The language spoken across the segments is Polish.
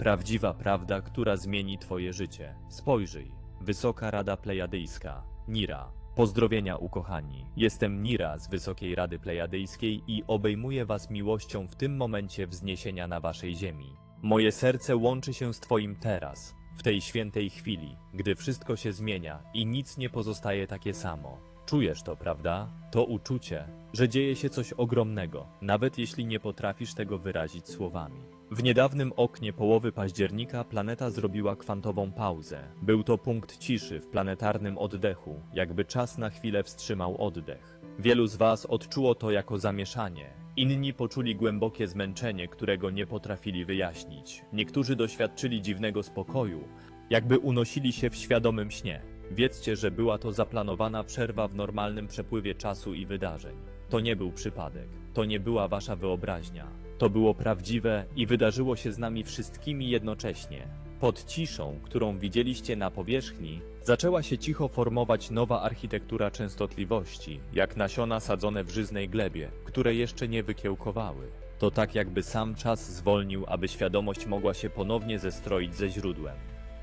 Prawdziwa prawda, która zmieni Twoje życie. Spojrzyj. Wysoka Rada Plejadyjska. Nira. Pozdrowienia ukochani. Jestem Nira z Wysokiej Rady Plejadyjskiej i obejmuję Was miłością w tym momencie wzniesienia na Waszej ziemi. Moje serce łączy się z Twoim teraz, w tej świętej chwili, gdy wszystko się zmienia i nic nie pozostaje takie samo. Czujesz to, prawda? To uczucie, że dzieje się coś ogromnego, nawet jeśli nie potrafisz tego wyrazić słowami. W niedawnym oknie połowy października planeta zrobiła kwantową pauzę. Był to punkt ciszy w planetarnym oddechu, jakby czas na chwilę wstrzymał oddech. Wielu z Was odczuło to jako zamieszanie. Inni poczuli głębokie zmęczenie, którego nie potrafili wyjaśnić. Niektórzy doświadczyli dziwnego spokoju, jakby unosili się w świadomym śnie. Wiedzcie, że była to zaplanowana przerwa w normalnym przepływie czasu i wydarzeń. To nie był przypadek, to nie była wasza wyobraźnia. To było prawdziwe i wydarzyło się z nami wszystkimi jednocześnie. Pod ciszą, którą widzieliście na powierzchni, zaczęła się cicho formować nowa architektura częstotliwości, jak nasiona sadzone w żyznej glebie, które jeszcze nie wykiełkowały. To tak jakby sam czas zwolnił, aby świadomość mogła się ponownie zestroić ze źródłem.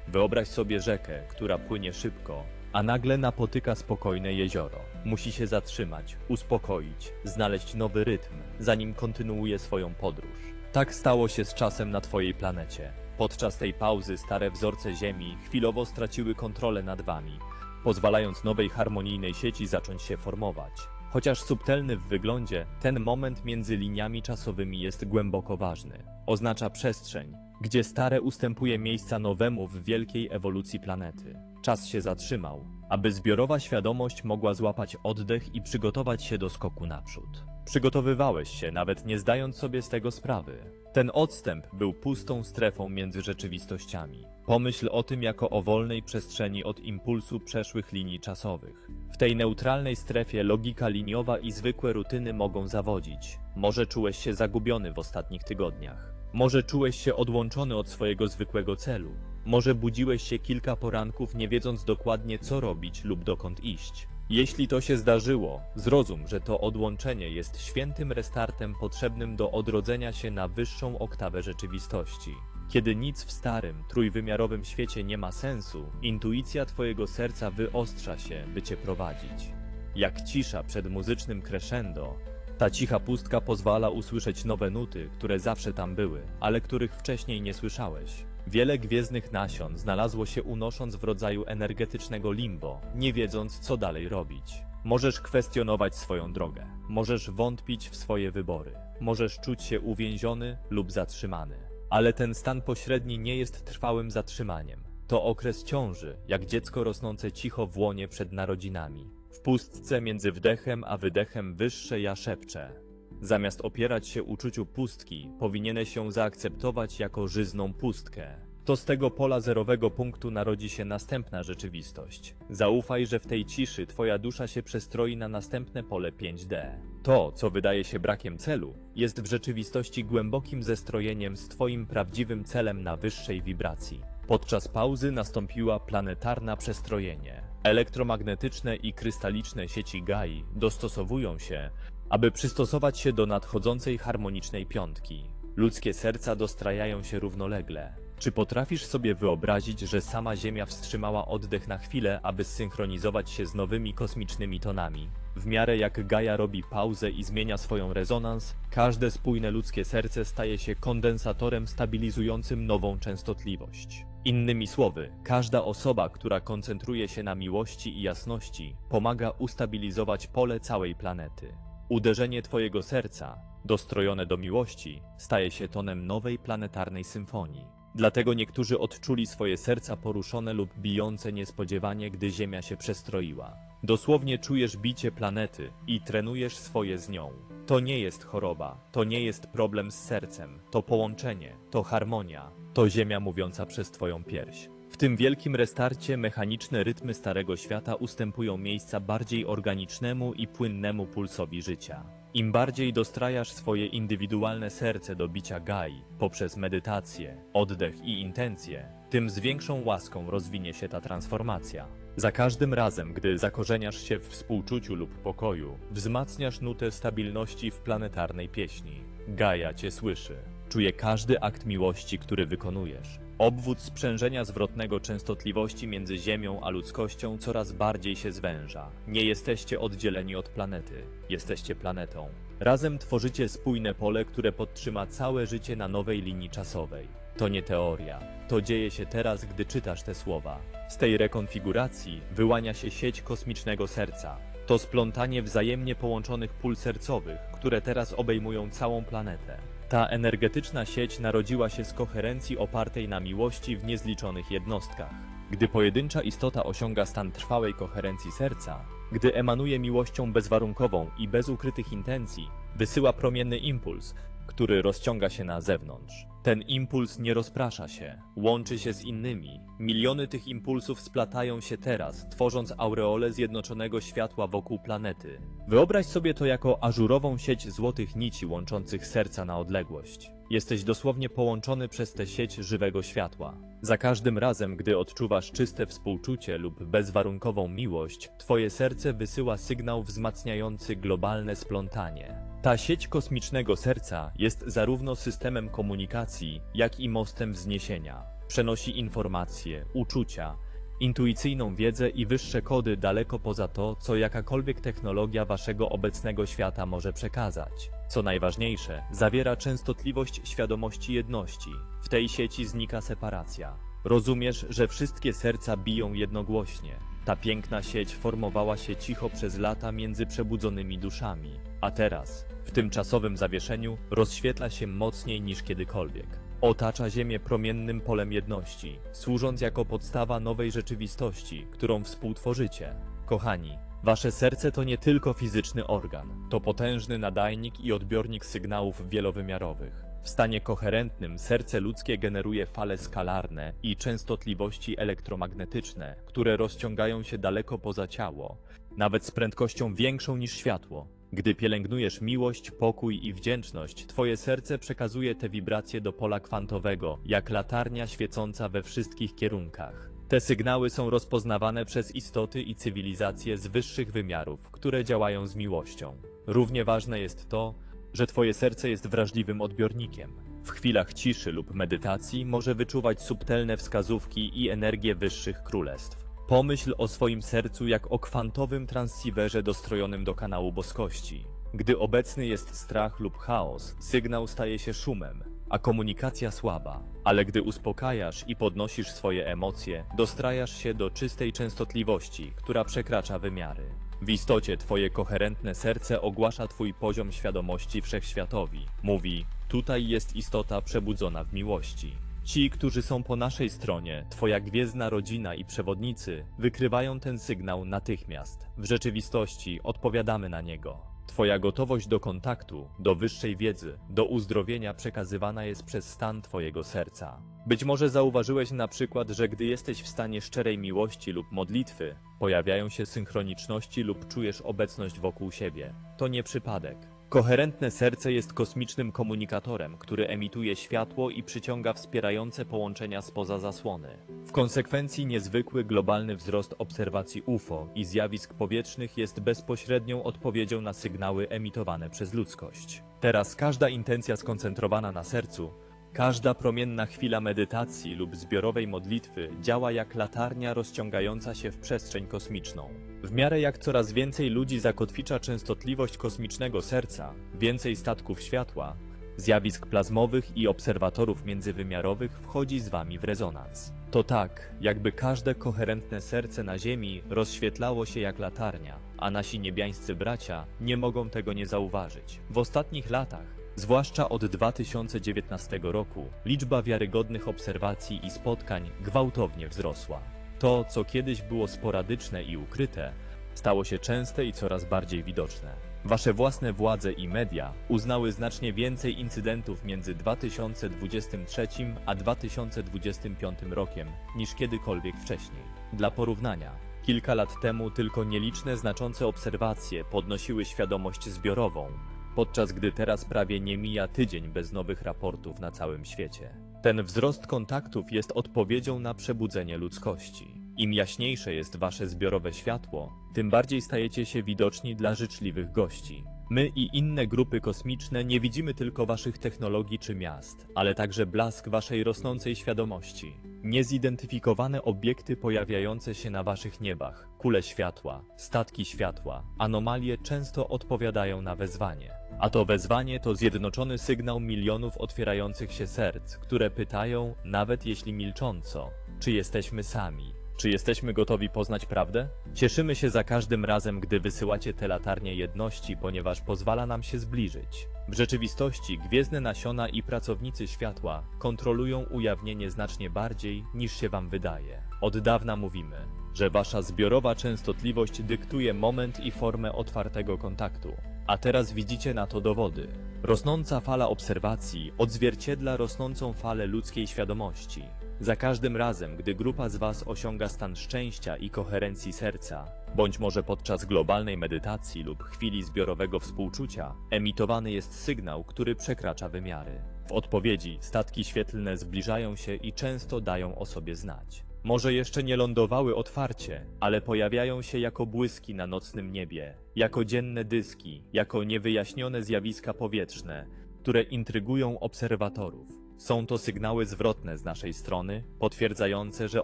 Wyobraź sobie rzekę, która płynie szybko, a nagle napotyka spokojne jezioro. Musi się zatrzymać, uspokoić, znaleźć nowy rytm, zanim kontynuuje swoją podróż. Tak stało się z czasem na Twojej planecie. Podczas tej pauzy stare wzorce Ziemi chwilowo straciły kontrolę nad Wami, pozwalając nowej harmonijnej sieci zacząć się formować. Chociaż subtelny w wyglądzie, ten moment między liniami czasowymi jest głęboko ważny. Oznacza przestrzeń, gdzie stare ustępuje miejsca nowemu w wielkiej ewolucji planety. Czas się zatrzymał, aby zbiorowa świadomość mogła złapać oddech i przygotować się do skoku naprzód. Przygotowywałeś się, nawet nie zdając sobie z tego sprawy. Ten odstęp był pustą strefą między rzeczywistościami. Pomyśl o tym jako o wolnej przestrzeni od impulsu przeszłych linii czasowych. W tej neutralnej strefie logika liniowa i zwykłe rutyny mogą zawodzić. Może czułeś się zagubiony w ostatnich tygodniach. Może czułeś się odłączony od swojego zwykłego celu. Może budziłeś się kilka poranków, nie wiedząc dokładnie co robić lub dokąd iść. Jeśli to się zdarzyło, zrozum, że to odłączenie jest świętym restartem potrzebnym do odrodzenia się na wyższą oktawę rzeczywistości. Kiedy nic w starym, trójwymiarowym świecie nie ma sensu, intuicja Twojego serca wyostrza się, by Cię prowadzić. Jak cisza przed muzycznym crescendo, ta cicha pustka pozwala usłyszeć nowe nuty, które zawsze tam były, ale których wcześniej nie słyszałeś. Wiele gwiezdnych nasion znalazło się unosząc w rodzaju energetycznego limbo, nie wiedząc co dalej robić. Możesz kwestionować swoją drogę, możesz wątpić w swoje wybory, możesz czuć się uwięziony lub zatrzymany. Ale ten stan pośredni nie jest trwałym zatrzymaniem. To okres ciąży, jak dziecko rosnące cicho w łonie przed narodzinami. W pustce między wdechem a wydechem wyższe ja szepczę. Zamiast opierać się uczuciu pustki, powinieneś ją zaakceptować jako żyzną pustkę. To z tego pola zerowego punktu narodzi się następna rzeczywistość. Zaufaj, że w tej ciszy twoja dusza się przestroi na następne pole 5D. To, co wydaje się brakiem celu, jest w rzeczywistości głębokim zestrojeniem z twoim prawdziwym celem na wyższej wibracji. Podczas pauzy nastąpiła planetarna przestrojenie. Elektromagnetyczne i krystaliczne sieci Gai dostosowują się, aby przystosować się do nadchodzącej harmonicznej piątki. Ludzkie serca dostrajają się równolegle. Czy potrafisz sobie wyobrazić, że sama Ziemia wstrzymała oddech na chwilę, aby zsynchronizować się z nowymi kosmicznymi tonami? W miarę jak Gaia robi pauzę i zmienia swoją rezonans, każde spójne ludzkie serce staje się kondensatorem stabilizującym nową częstotliwość. Innymi słowy, każda osoba, która koncentruje się na miłości i jasności, pomaga ustabilizować pole całej planety. Uderzenie Twojego serca, dostrojone do miłości, staje się tonem nowej planetarnej symfonii. Dlatego niektórzy odczuli swoje serca poruszone lub bijące niespodziewanie, gdy Ziemia się przestroiła. Dosłownie czujesz bicie planety i trenujesz swoje z nią. To nie jest choroba, to nie jest problem z sercem, to połączenie, to harmonia, to Ziemia mówiąca przez Twoją pierś. W tym wielkim restarcie mechaniczne rytmy Starego Świata ustępują miejsca bardziej organicznemu i płynnemu pulsowi życia. Im bardziej dostrajasz swoje indywidualne serce do bicia Gai poprzez medytację, oddech i intencje, tym z większą łaską rozwinie się ta transformacja. Za każdym razem, gdy zakorzeniasz się w współczuciu lub pokoju, wzmacniasz nutę stabilności w planetarnej pieśni. Gaia cię słyszy. Czuje każdy akt miłości, który wykonujesz. Obwód sprzężenia zwrotnego częstotliwości między Ziemią a ludzkością coraz bardziej się zwęża. Nie jesteście oddzieleni od planety, jesteście planetą. Razem tworzycie spójne pole, które podtrzyma całe życie na nowej linii czasowej. To nie teoria. To dzieje się teraz, gdy czytasz te słowa. Z tej rekonfiguracji wyłania się sieć kosmicznego serca. To splątanie wzajemnie połączonych pól sercowych, które teraz obejmują całą planetę. Ta energetyczna sieć narodziła się z koherencji opartej na miłości w niezliczonych jednostkach. Gdy pojedyncza istota osiąga stan trwałej koherencji serca, gdy emanuje miłością bezwarunkową i bez ukrytych intencji, wysyła promienny impuls, który rozciąga się na zewnątrz. Ten impuls nie rozprasza się, łączy się z innymi. Miliony tych impulsów splatają się teraz, tworząc aureolę zjednoczonego światła wokół planety. Wyobraź sobie to jako ażurową sieć złotych nici łączących serca na odległość. Jesteś dosłownie połączony przez tę sieć żywego światła. Za każdym razem, gdy odczuwasz czyste współczucie lub bezwarunkową miłość, twoje serce wysyła sygnał wzmacniający globalne splątanie. Ta sieć kosmicznego serca jest zarówno systemem komunikacji, jak i mostem wzniesienia. Przenosi informacje, uczucia, intuicyjną wiedzę i wyższe kody daleko poza to, co jakakolwiek technologia waszego obecnego świata może przekazać. Co najważniejsze, zawiera częstotliwość świadomości jedności. W tej sieci znika separacja. Rozumiesz, że wszystkie serca biją jednogłośnie. Ta piękna sieć formowała się cicho przez lata między przebudzonymi duszami, a teraz, w tym czasowym zawieszeniu, rozświetla się mocniej niż kiedykolwiek. Otacza Ziemię promiennym polem jedności, służąc jako podstawa nowej rzeczywistości, którą współtworzycie. Kochani, wasze serce to nie tylko fizyczny organ, to potężny nadajnik i odbiornik sygnałów wielowymiarowych. W stanie koherentnym serce ludzkie generuje fale skalarne i częstotliwości elektromagnetyczne, które rozciągają się daleko poza ciało, nawet z prędkością większą niż światło. Gdy pielęgnujesz miłość, pokój i wdzięczność, twoje serce przekazuje te wibracje do pola kwantowego, jak latarnia świecąca we wszystkich kierunkach. Te sygnały są rozpoznawane przez istoty i cywilizacje z wyższych wymiarów, które działają z miłością. Równie ważne jest to, że twoje serce jest wrażliwym odbiornikiem. W chwilach ciszy lub medytacji może wyczuwać subtelne wskazówki i energię wyższych królestw. Pomyśl o swoim sercu jak o kwantowym transceiverze dostrojonym do kanału boskości. Gdy obecny jest strach lub chaos, sygnał staje się szumem, a komunikacja słaba. Ale gdy uspokajasz i podnosisz swoje emocje, dostrajasz się do czystej częstotliwości, która przekracza wymiary. W istocie twoje koherentne serce ogłasza twój poziom świadomości wszechświatowi. Mówi, tutaj jest istota przebudzona w miłości. Ci, którzy są po naszej stronie, twoja gwiezdna rodzina i przewodnicy, wykrywają ten sygnał natychmiast. W rzeczywistości odpowiadamy na niego. Twoja gotowość do kontaktu, do wyższej wiedzy, do uzdrowienia przekazywana jest przez stan Twojego serca. Być może zauważyłeś na przykład, że gdy jesteś w stanie szczerej miłości lub modlitwy, pojawiają się synchroniczności lub czujesz obecność wokół siebie. To nie przypadek. Koherentne serce jest kosmicznym komunikatorem, który emituje światło i przyciąga wspierające połączenia spoza zasłony. W konsekwencji niezwykły globalny wzrost obserwacji UFO i zjawisk powietrznych jest bezpośrednią odpowiedzią na sygnały emitowane przez ludzkość. Teraz każda intencja skoncentrowana na sercu Każda promienna chwila medytacji lub zbiorowej modlitwy działa jak latarnia rozciągająca się w przestrzeń kosmiczną. W miarę jak coraz więcej ludzi zakotwicza częstotliwość kosmicznego serca, więcej statków światła, zjawisk plazmowych i obserwatorów międzywymiarowych wchodzi z wami w rezonans. To tak, jakby każde koherentne serce na Ziemi rozświetlało się jak latarnia, a nasi niebiańscy bracia nie mogą tego nie zauważyć. W ostatnich latach Zwłaszcza od 2019 roku liczba wiarygodnych obserwacji i spotkań gwałtownie wzrosła. To, co kiedyś było sporadyczne i ukryte, stało się częste i coraz bardziej widoczne. Wasze własne władze i media uznały znacznie więcej incydentów między 2023 a 2025 rokiem niż kiedykolwiek wcześniej. Dla porównania, kilka lat temu tylko nieliczne znaczące obserwacje podnosiły świadomość zbiorową, podczas gdy teraz prawie nie mija tydzień bez nowych raportów na całym świecie. Ten wzrost kontaktów jest odpowiedzią na przebudzenie ludzkości. Im jaśniejsze jest wasze zbiorowe światło, tym bardziej stajecie się widoczni dla życzliwych gości. My i inne grupy kosmiczne nie widzimy tylko waszych technologii czy miast, ale także blask waszej rosnącej świadomości. Niezidentyfikowane obiekty pojawiające się na waszych niebach, kule światła, statki światła, anomalie często odpowiadają na wezwanie. A to wezwanie to zjednoczony sygnał milionów otwierających się serc, które pytają, nawet jeśli milcząco, czy jesteśmy sami. Czy jesteśmy gotowi poznać prawdę? Cieszymy się za każdym razem, gdy wysyłacie te latarnie jedności, ponieważ pozwala nam się zbliżyć. W rzeczywistości gwiezdne nasiona i pracownicy światła kontrolują ujawnienie znacznie bardziej niż się wam wydaje. Od dawna mówimy, że wasza zbiorowa częstotliwość dyktuje moment i formę otwartego kontaktu. A teraz widzicie na to dowody. Rosnąca fala obserwacji odzwierciedla rosnącą falę ludzkiej świadomości. Za każdym razem, gdy grupa z Was osiąga stan szczęścia i koherencji serca, bądź może podczas globalnej medytacji lub chwili zbiorowego współczucia, emitowany jest sygnał, który przekracza wymiary. W odpowiedzi statki świetlne zbliżają się i często dają o sobie znać. Może jeszcze nie lądowały otwarcie, ale pojawiają się jako błyski na nocnym niebie, jako dzienne dyski, jako niewyjaśnione zjawiska powietrzne, które intrygują obserwatorów. Są to sygnały zwrotne z naszej strony, potwierdzające, że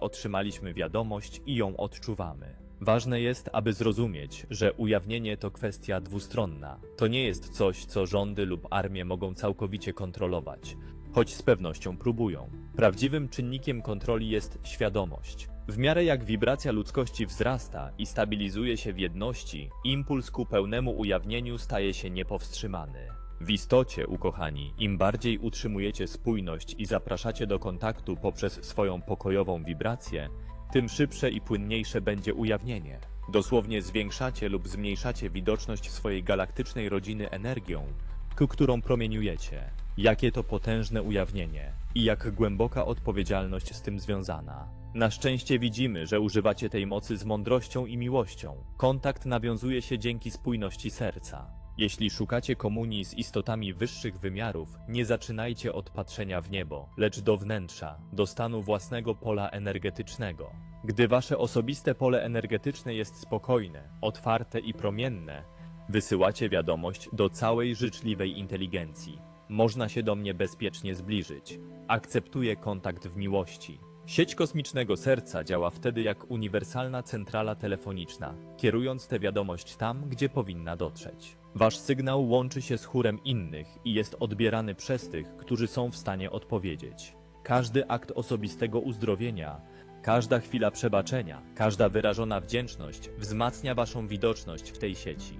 otrzymaliśmy wiadomość i ją odczuwamy. Ważne jest, aby zrozumieć, że ujawnienie to kwestia dwustronna. To nie jest coś, co rządy lub armie mogą całkowicie kontrolować, choć z pewnością próbują. Prawdziwym czynnikiem kontroli jest świadomość. W miarę jak wibracja ludzkości wzrasta i stabilizuje się w jedności, impuls ku pełnemu ujawnieniu staje się niepowstrzymany. W istocie, ukochani, im bardziej utrzymujecie spójność i zapraszacie do kontaktu poprzez swoją pokojową wibrację, tym szybsze i płynniejsze będzie ujawnienie. Dosłownie zwiększacie lub zmniejszacie widoczność swojej galaktycznej rodziny energią, ku którą promieniujecie. Jakie to potężne ujawnienie i jak głęboka odpowiedzialność z tym związana. Na szczęście widzimy, że używacie tej mocy z mądrością i miłością. Kontakt nawiązuje się dzięki spójności serca. Jeśli szukacie komunii z istotami wyższych wymiarów, nie zaczynajcie od patrzenia w niebo, lecz do wnętrza, do stanu własnego pola energetycznego. Gdy wasze osobiste pole energetyczne jest spokojne, otwarte i promienne, wysyłacie wiadomość do całej życzliwej inteligencji. Można się do mnie bezpiecznie zbliżyć. Akceptuję kontakt w miłości. Sieć kosmicznego serca działa wtedy jak uniwersalna centrala telefoniczna, kierując tę wiadomość tam, gdzie powinna dotrzeć. Wasz sygnał łączy się z chórem innych i jest odbierany przez tych, którzy są w stanie odpowiedzieć. Każdy akt osobistego uzdrowienia, każda chwila przebaczenia, każda wyrażona wdzięczność wzmacnia waszą widoczność w tej sieci.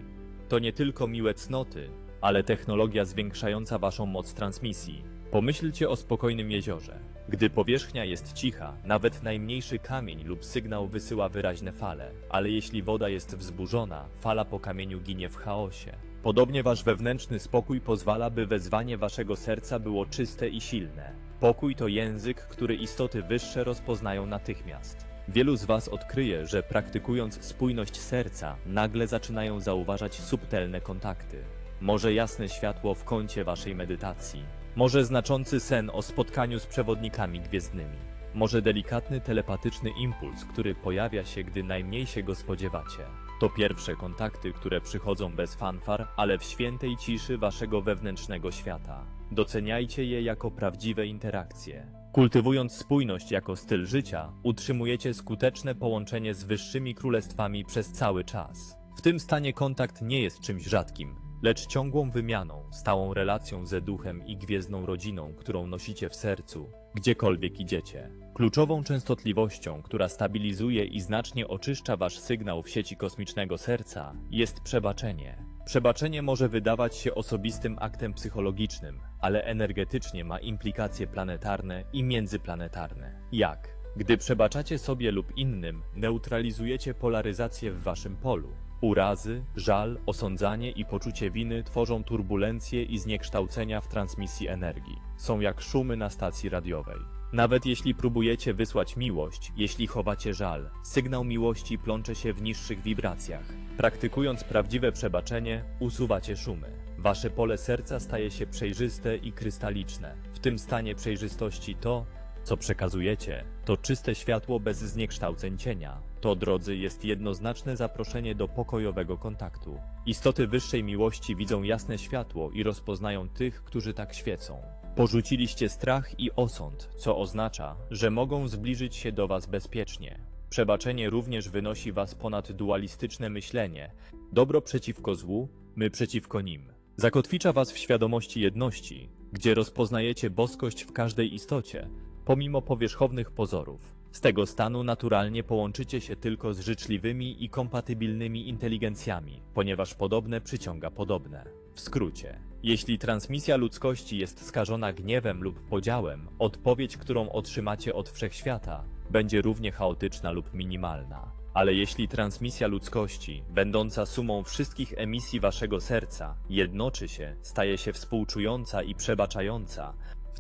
To nie tylko miłe cnoty, ale technologia zwiększająca waszą moc transmisji. Pomyślcie o spokojnym jeziorze. Gdy powierzchnia jest cicha, nawet najmniejszy kamień lub sygnał wysyła wyraźne fale, ale jeśli woda jest wzburzona, fala po kamieniu ginie w chaosie. Podobnie wasz wewnętrzny spokój pozwala, by wezwanie waszego serca było czyste i silne. Pokój to język, który istoty wyższe rozpoznają natychmiast. Wielu z was odkryje, że praktykując spójność serca, nagle zaczynają zauważać subtelne kontakty. Może jasne światło w kącie waszej medytacji, może znaczący sen o spotkaniu z przewodnikami gwiezdnymi. Może delikatny telepatyczny impuls, który pojawia się, gdy najmniej się go spodziewacie. To pierwsze kontakty, które przychodzą bez fanfar, ale w świętej ciszy waszego wewnętrznego świata. Doceniajcie je jako prawdziwe interakcje. Kultywując spójność jako styl życia, utrzymujecie skuteczne połączenie z wyższymi królestwami przez cały czas. W tym stanie kontakt nie jest czymś rzadkim, lecz ciągłą wymianą, stałą relacją ze duchem i gwiezdną rodziną, którą nosicie w sercu, gdziekolwiek idziecie. Kluczową częstotliwością, która stabilizuje i znacznie oczyszcza wasz sygnał w sieci kosmicznego serca, jest przebaczenie. Przebaczenie może wydawać się osobistym aktem psychologicznym, ale energetycznie ma implikacje planetarne i międzyplanetarne. Jak? Gdy przebaczacie sobie lub innym, neutralizujecie polaryzację w waszym polu. Urazy, żal, osądzanie i poczucie winy tworzą turbulencje i zniekształcenia w transmisji energii. Są jak szumy na stacji radiowej. Nawet jeśli próbujecie wysłać miłość, jeśli chowacie żal, sygnał miłości plącze się w niższych wibracjach. Praktykując prawdziwe przebaczenie, usuwacie szumy. Wasze pole serca staje się przejrzyste i krystaliczne. W tym stanie przejrzystości to, co przekazujecie, to czyste światło bez zniekształceń cienia. To, drodzy, jest jednoznaczne zaproszenie do pokojowego kontaktu. Istoty wyższej miłości widzą jasne światło i rozpoznają tych, którzy tak świecą. Porzuciliście strach i osąd, co oznacza, że mogą zbliżyć się do Was bezpiecznie. Przebaczenie również wynosi Was ponad dualistyczne myślenie. Dobro przeciwko złu, my przeciwko nim. Zakotwicza Was w świadomości jedności, gdzie rozpoznajecie boskość w każdej istocie, pomimo powierzchownych pozorów. Z tego stanu naturalnie połączycie się tylko z życzliwymi i kompatybilnymi inteligencjami, ponieważ podobne przyciąga podobne. W skrócie, jeśli transmisja ludzkości jest skażona gniewem lub podziałem, odpowiedź, którą otrzymacie od wszechświata, będzie równie chaotyczna lub minimalna. Ale jeśli transmisja ludzkości, będąca sumą wszystkich emisji waszego serca, jednoczy się, staje się współczująca i przebaczająca,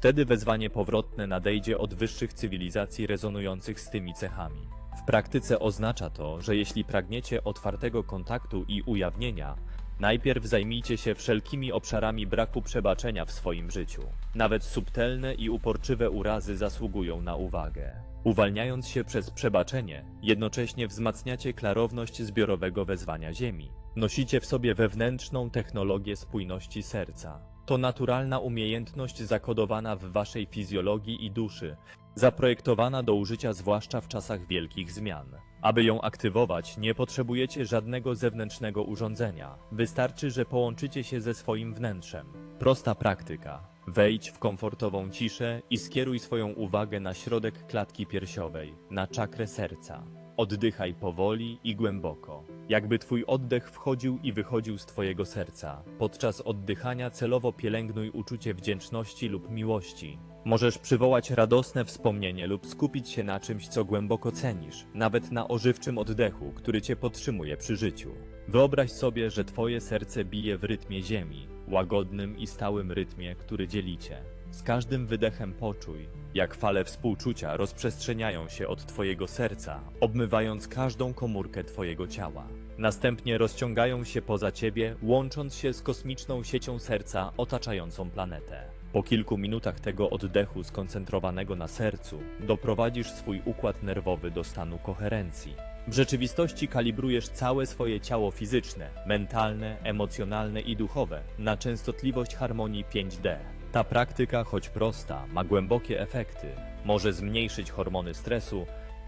wtedy wezwanie powrotne nadejdzie od wyższych cywilizacji rezonujących z tymi cechami. W praktyce oznacza to, że jeśli pragniecie otwartego kontaktu i ujawnienia, Najpierw zajmijcie się wszelkimi obszarami braku przebaczenia w swoim życiu. Nawet subtelne i uporczywe urazy zasługują na uwagę. Uwalniając się przez przebaczenie, jednocześnie wzmacniacie klarowność zbiorowego wezwania Ziemi. Nosicie w sobie wewnętrzną technologię spójności serca. To naturalna umiejętność zakodowana w waszej fizjologii i duszy, zaprojektowana do użycia zwłaszcza w czasach wielkich zmian. Aby ją aktywować, nie potrzebujecie żadnego zewnętrznego urządzenia. Wystarczy, że połączycie się ze swoim wnętrzem. Prosta praktyka. Wejdź w komfortową ciszę i skieruj swoją uwagę na środek klatki piersiowej, na czakrę serca. Oddychaj powoli i głęboko, jakby twój oddech wchodził i wychodził z twojego serca. Podczas oddychania celowo pielęgnuj uczucie wdzięczności lub miłości. Możesz przywołać radosne wspomnienie lub skupić się na czymś, co głęboko cenisz, nawet na ożywczym oddechu, który cię podtrzymuje przy życiu. Wyobraź sobie, że twoje serce bije w rytmie ziemi, łagodnym i stałym rytmie, który dzielicie. Z każdym wydechem poczuj, jak fale współczucia rozprzestrzeniają się od Twojego serca, obmywając każdą komórkę Twojego ciała. Następnie rozciągają się poza Ciebie, łącząc się z kosmiczną siecią serca otaczającą planetę. Po kilku minutach tego oddechu skoncentrowanego na sercu, doprowadzisz swój układ nerwowy do stanu koherencji. W rzeczywistości kalibrujesz całe swoje ciało fizyczne, mentalne, emocjonalne i duchowe na częstotliwość harmonii 5D. Ta praktyka, choć prosta, ma głębokie efekty. Może zmniejszyć hormony stresu,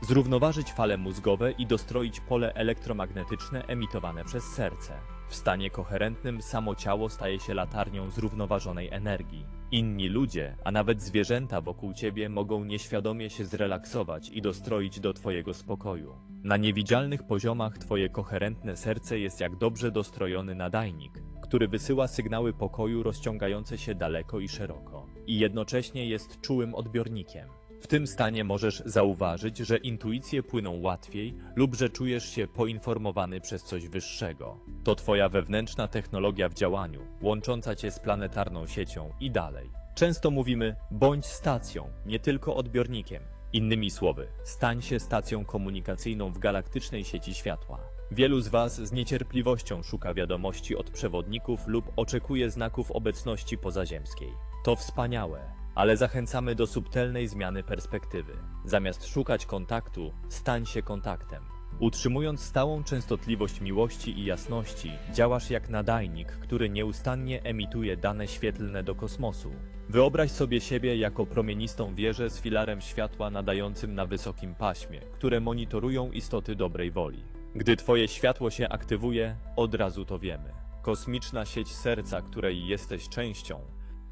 zrównoważyć fale mózgowe i dostroić pole elektromagnetyczne emitowane przez serce. W stanie koherentnym samo ciało staje się latarnią zrównoważonej energii. Inni ludzie, a nawet zwierzęta wokół ciebie mogą nieświadomie się zrelaksować i dostroić do twojego spokoju. Na niewidzialnych poziomach twoje koherentne serce jest jak dobrze dostrojony nadajnik, który wysyła sygnały pokoju rozciągające się daleko i szeroko, i jednocześnie jest czułym odbiornikiem. W tym stanie możesz zauważyć, że intuicje płyną łatwiej lub że czujesz się poinformowany przez coś wyższego. To twoja wewnętrzna technologia w działaniu, łącząca cię z planetarną siecią i dalej. Często mówimy bądź stacją, nie tylko odbiornikiem. Innymi słowy, stań się stacją komunikacyjną w galaktycznej sieci światła. Wielu z Was z niecierpliwością szuka wiadomości od przewodników lub oczekuje znaków obecności pozaziemskiej. To wspaniałe, ale zachęcamy do subtelnej zmiany perspektywy. Zamiast szukać kontaktu, stań się kontaktem. Utrzymując stałą częstotliwość miłości i jasności, działasz jak nadajnik, który nieustannie emituje dane świetlne do kosmosu. Wyobraź sobie siebie jako promienistą wieżę z filarem światła nadającym na wysokim paśmie, które monitorują istoty dobrej woli. Gdy Twoje światło się aktywuje, od razu to wiemy. Kosmiczna sieć serca, której jesteś częścią,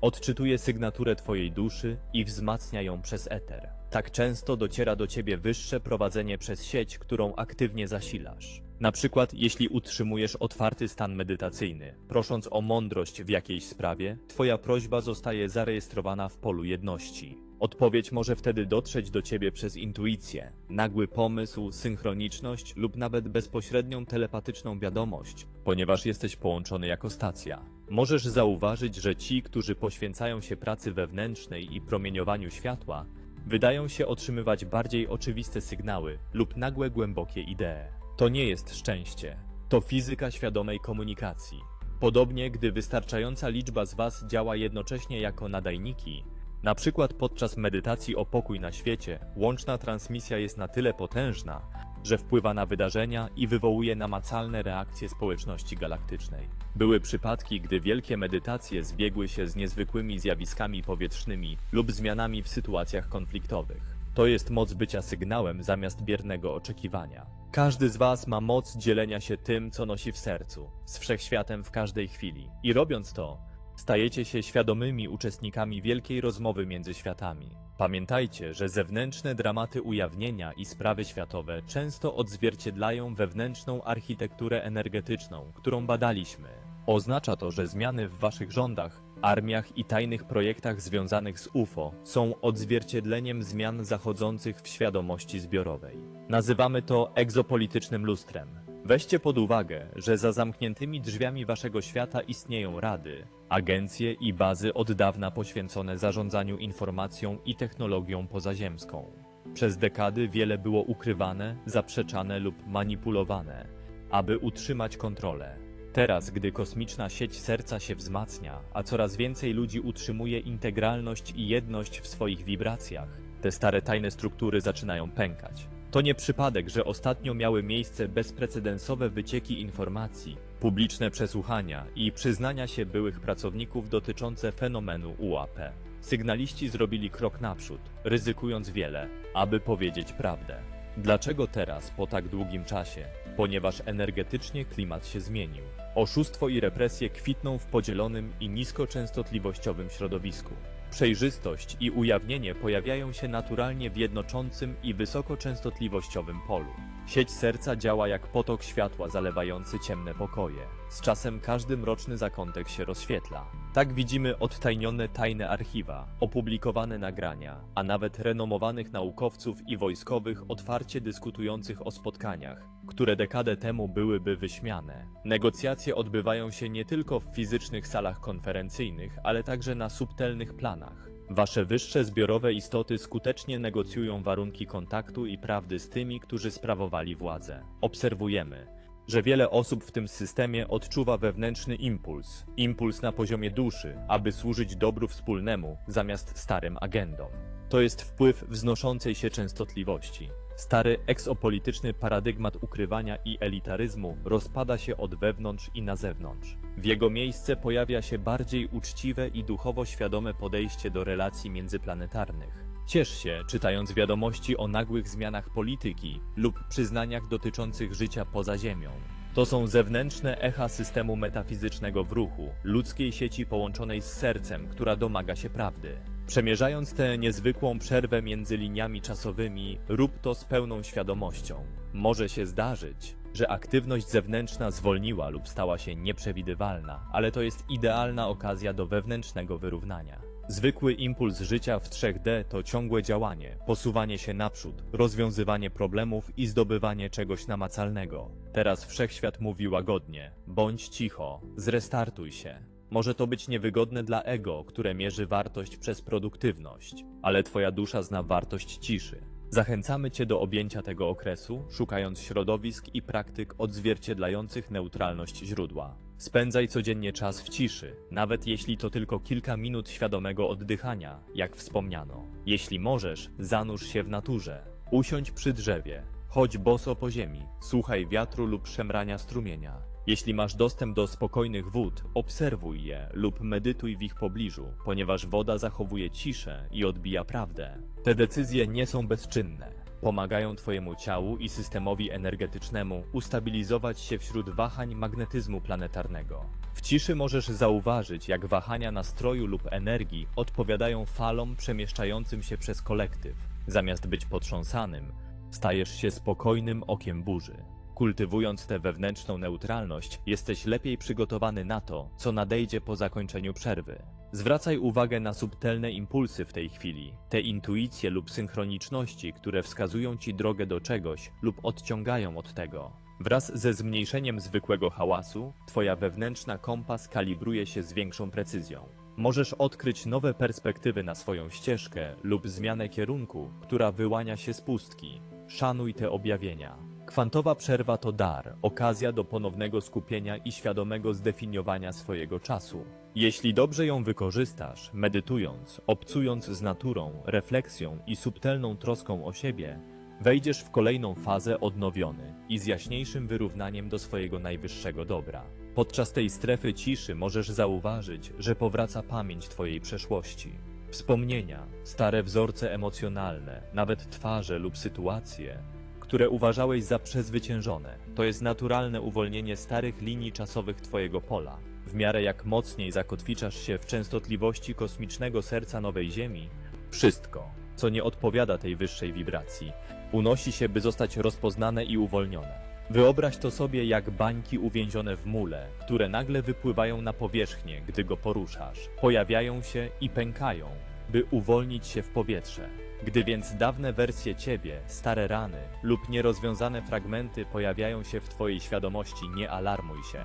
odczytuje sygnaturę Twojej duszy i wzmacnia ją przez eter. Tak często dociera do Ciebie wyższe prowadzenie przez sieć, którą aktywnie zasilasz. Na przykład, jeśli utrzymujesz otwarty stan medytacyjny, prosząc o mądrość w jakiejś sprawie, Twoja prośba zostaje zarejestrowana w polu jedności. Odpowiedź może wtedy dotrzeć do ciebie przez intuicję, nagły pomysł, synchroniczność lub nawet bezpośrednią telepatyczną wiadomość, ponieważ jesteś połączony jako stacja. Możesz zauważyć, że ci, którzy poświęcają się pracy wewnętrznej i promieniowaniu światła, wydają się otrzymywać bardziej oczywiste sygnały lub nagłe głębokie idee. To nie jest szczęście, to fizyka świadomej komunikacji. Podobnie, gdy wystarczająca liczba z Was działa jednocześnie jako nadajniki, na przykład podczas medytacji o pokój na świecie, łączna transmisja jest na tyle potężna, że wpływa na wydarzenia i wywołuje namacalne reakcje społeczności galaktycznej. Były przypadki, gdy wielkie medytacje zbiegły się z niezwykłymi zjawiskami powietrznymi lub zmianami w sytuacjach konfliktowych. To jest moc bycia sygnałem zamiast biernego oczekiwania. Każdy z Was ma moc dzielenia się tym, co nosi w sercu, z wszechświatem w każdej chwili. I robiąc to, stajecie się świadomymi uczestnikami wielkiej rozmowy między światami. Pamiętajcie, że zewnętrzne dramaty ujawnienia i sprawy światowe często odzwierciedlają wewnętrzną architekturę energetyczną, którą badaliśmy. Oznacza to, że zmiany w Waszych rządach, armiach i tajnych projektach związanych z UFO są odzwierciedleniem zmian zachodzących w świadomości zbiorowej. Nazywamy to egzopolitycznym lustrem. Weźcie pod uwagę, że za zamkniętymi drzwiami waszego świata istnieją rady, agencje i bazy od dawna poświęcone zarządzaniu informacją i technologią pozaziemską. Przez dekady wiele było ukrywane, zaprzeczane lub manipulowane, aby utrzymać kontrolę. Teraz, gdy kosmiczna sieć serca się wzmacnia, a coraz więcej ludzi utrzymuje integralność i jedność w swoich wibracjach, te stare tajne struktury zaczynają pękać. To nie przypadek, że ostatnio miały miejsce bezprecedensowe wycieki informacji, publiczne przesłuchania i przyznania się byłych pracowników dotyczące fenomenu UAP. Sygnaliści zrobili krok naprzód, ryzykując wiele, aby powiedzieć prawdę. Dlaczego teraz, po tak długim czasie? Ponieważ energetycznie klimat się zmienił. Oszustwo i represje kwitną w podzielonym i niskoczęstotliwościowym środowisku. Przejrzystość i ujawnienie pojawiają się naturalnie w jednoczącym i wysokoczęstotliwościowym polu. Sieć serca działa jak potok światła zalewający ciemne pokoje. Z czasem każdy mroczny zakątek się rozświetla. Tak widzimy odtajnione tajne archiwa, opublikowane nagrania, a nawet renomowanych naukowców i wojskowych otwarcie dyskutujących o spotkaniach, które dekadę temu byłyby wyśmiane. Negocjacje odbywają się nie tylko w fizycznych salach konferencyjnych, ale także na subtelnych planach. Wasze wyższe zbiorowe istoty skutecznie negocjują warunki kontaktu i prawdy z tymi, którzy sprawowali władzę. Obserwujemy, że wiele osób w tym systemie odczuwa wewnętrzny impuls, impuls na poziomie duszy, aby służyć dobru wspólnemu zamiast starym agendom. To jest wpływ wznoszącej się częstotliwości. Stary eksopolityczny paradygmat ukrywania i elitaryzmu rozpada się od wewnątrz i na zewnątrz. W jego miejsce pojawia się bardziej uczciwe i duchowo świadome podejście do relacji międzyplanetarnych. Ciesz się, czytając wiadomości o nagłych zmianach polityki lub przyznaniach dotyczących życia poza Ziemią. To są zewnętrzne echa systemu metafizycznego w ruchu, ludzkiej sieci połączonej z sercem, która domaga się prawdy. Przemierzając tę niezwykłą przerwę między liniami czasowymi, rób to z pełną świadomością. Może się zdarzyć, że aktywność zewnętrzna zwolniła lub stała się nieprzewidywalna, ale to jest idealna okazja do wewnętrznego wyrównania. Zwykły impuls życia w 3D to ciągłe działanie, posuwanie się naprzód, rozwiązywanie problemów i zdobywanie czegoś namacalnego. Teraz wszechświat mówi łagodnie: bądź cicho, zrestartuj się. Może to być niewygodne dla ego, które mierzy wartość przez produktywność, ale Twoja dusza zna wartość ciszy. Zachęcamy Cię do objęcia tego okresu, szukając środowisk i praktyk odzwierciedlających neutralność źródła. Spędzaj codziennie czas w ciszy, nawet jeśli to tylko kilka minut świadomego oddychania, jak wspomniano. Jeśli możesz, zanurz się w naturze. Usiądź przy drzewie, chodź boso po ziemi, słuchaj wiatru lub szemrania strumienia. Jeśli masz dostęp do spokojnych wód, obserwuj je lub medytuj w ich pobliżu, ponieważ woda zachowuje ciszę i odbija prawdę. Te decyzje nie są bezczynne. Pomagają Twojemu ciału i systemowi energetycznemu ustabilizować się wśród wahań magnetyzmu planetarnego. W ciszy możesz zauważyć, jak wahania nastroju lub energii odpowiadają falom przemieszczającym się przez kolektyw. Zamiast być potrząsanym, stajesz się spokojnym okiem burzy. Kultywując tę wewnętrzną neutralność, jesteś lepiej przygotowany na to, co nadejdzie po zakończeniu przerwy. Zwracaj uwagę na subtelne impulsy w tej chwili, te intuicje lub synchroniczności, które wskazują ci drogę do czegoś lub odciągają od tego. Wraz ze zmniejszeniem zwykłego hałasu, twoja wewnętrzna kompas kalibruje się z większą precyzją. Możesz odkryć nowe perspektywy na swoją ścieżkę lub zmianę kierunku, która wyłania się z pustki. Szanuj te objawienia. Kwantowa przerwa to dar, okazja do ponownego skupienia i świadomego zdefiniowania swojego czasu. Jeśli dobrze ją wykorzystasz, medytując, obcując z naturą, refleksją i subtelną troską o siebie, Wejdziesz w kolejną fazę odnowiony i z jaśniejszym wyrównaniem do swojego najwyższego dobra. Podczas tej strefy ciszy możesz zauważyć, że powraca pamięć Twojej przeszłości. Wspomnienia, stare wzorce emocjonalne, nawet twarze lub sytuacje, które uważałeś za przezwyciężone. To jest naturalne uwolnienie starych linii czasowych Twojego pola. W miarę jak mocniej zakotwiczasz się w częstotliwości kosmicznego serca nowej Ziemi, wszystko, co nie odpowiada tej wyższej wibracji, unosi się, by zostać rozpoznane i uwolnione. Wyobraź to sobie jak bańki uwięzione w mule, które nagle wypływają na powierzchnię, gdy go poruszasz. Pojawiają się i pękają, by uwolnić się w powietrze. Gdy więc dawne wersje ciebie, stare rany lub nierozwiązane fragmenty pojawiają się w twojej świadomości, nie alarmuj się.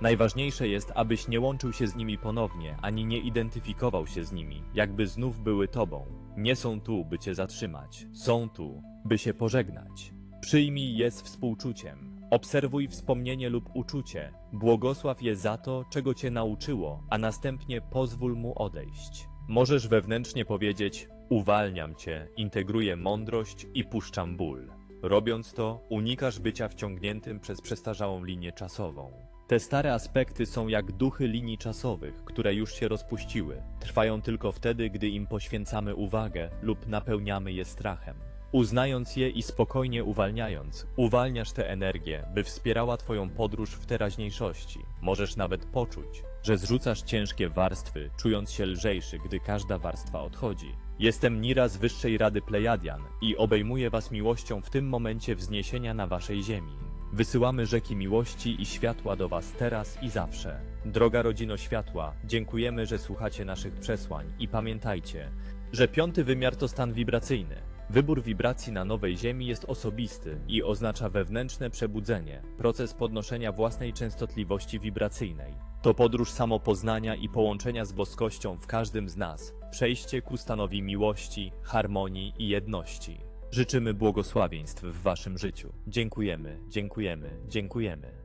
Najważniejsze jest, abyś nie łączył się z nimi ponownie, ani nie identyfikował się z nimi, jakby znów były tobą. Nie są tu, by cię zatrzymać. Są tu, by się pożegnać. Przyjmij je z współczuciem. Obserwuj wspomnienie lub uczucie. Błogosław je za to, czego cię nauczyło, a następnie pozwól mu odejść. Możesz wewnętrznie powiedzieć: Uwalniam cię, integruję mądrość i puszczam ból. Robiąc to, unikasz bycia wciągniętym przez przestarzałą linię czasową. Te stare aspekty są jak duchy linii czasowych, które już się rozpuściły. Trwają tylko wtedy, gdy im poświęcamy uwagę lub napełniamy je strachem. Uznając je i spokojnie uwalniając, uwalniasz tę energię, by wspierała Twoją podróż w teraźniejszości. Możesz nawet poczuć, że zrzucasz ciężkie warstwy, czując się lżejszy, gdy każda warstwa odchodzi. Jestem Nira z Wyższej Rady Plejadian i obejmuję Was miłością w tym momencie wzniesienia na Waszej ziemi. Wysyłamy rzeki miłości i światła do Was teraz i zawsze. Droga rodzino światła, dziękujemy, że słuchacie naszych przesłań i pamiętajcie, że piąty wymiar to stan wibracyjny. Wybór wibracji na nowej Ziemi jest osobisty i oznacza wewnętrzne przebudzenie, proces podnoszenia własnej częstotliwości wibracyjnej. To podróż samopoznania i połączenia z boskością w każdym z nas, przejście ku stanowi miłości, harmonii i jedności. Życzymy błogosławieństw w Waszym życiu. Dziękujemy, dziękujemy, dziękujemy.